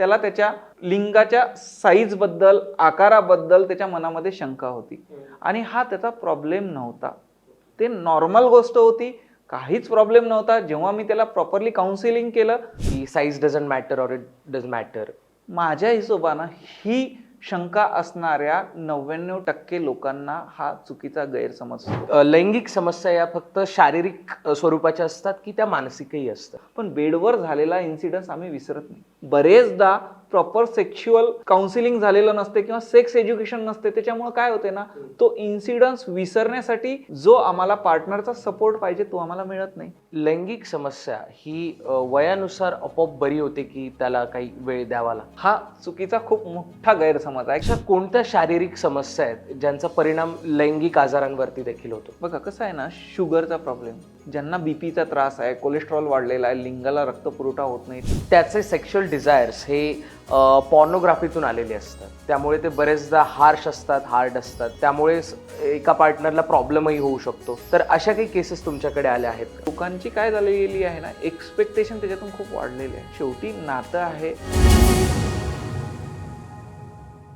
त्याला त्याच्या लिंगाच्या साईजबद्दल आकाराबद्दल त्याच्या मनामध्ये शंका होती. आणि हा त्याचा प्रॉब्लेम नव्हता. ते नॉर्मल गोष्ट होती. काहीच प्रॉब्लेम नव्हता. जेव्हा मी त्याला प्रॉपरली काउन्सिलिंग केलं की size doesn't matter or it does matter माझ्या हिशोबानं ही शंका असणाऱ्या नव्याण्णव टक्के लोकांना हा चुकीचा गैरसमज लैंगिक समस्या या फक्त शारीरिक स्वरूपाच्या असतात की त्या मानसिकही असतात. पण बेडवर झालेला इन्सिडन्स आम्ही विसरत नाही. बरेचदा प्रॉपर सेक्शुअल काउन्सिलिंग झालेलं नसते किंवा सेक्स एज्युकेशन नसते त्याच्यामुळे काय होते ना तो इन्सिडन्स विसरण्यासाठी जो आम्हाला पार्टनरचा सपोर्ट पाहिजे तो आम्हाला मिळत नाही. लैंगिक समस्या ही वयानुसार आपोआप बरी होते की त्याला काही वेळ द्यावा लागतो? हा चुकीचा खूप मोठा गैरसमज आहे. अशा कोणत्या शारीरिक समस्या आहेत ज्यांचा परिणाम लैंगिक आजारांवरती देखील होतो? बघा कसं आहे ना शुगरचा प्रॉब्लेम ज्यांना बी पीचा त्रास आहे कोलेस्ट्रॉल वाढलेला आहे लिंगाला रक्तपुरवठा होत नाही त्याचे सेक्शुअल डिझायर्स हे पॉर्नोग्राफीतून आलेले असतात. त्यामुळे ते बरेचदा हार्श असतात हार्ड असतात. त्यामुळे एका पार्टनरला प्रॉब्लेमही होऊ शकतो. तर अशा काही केसेस तुमच्याकडे आल्या आहेत लोकांची काय झालेली आहे ना एक्सपेक्टेशन त्याच्यातून खूप वाढलेली आहे. शेवटी नातं आहे.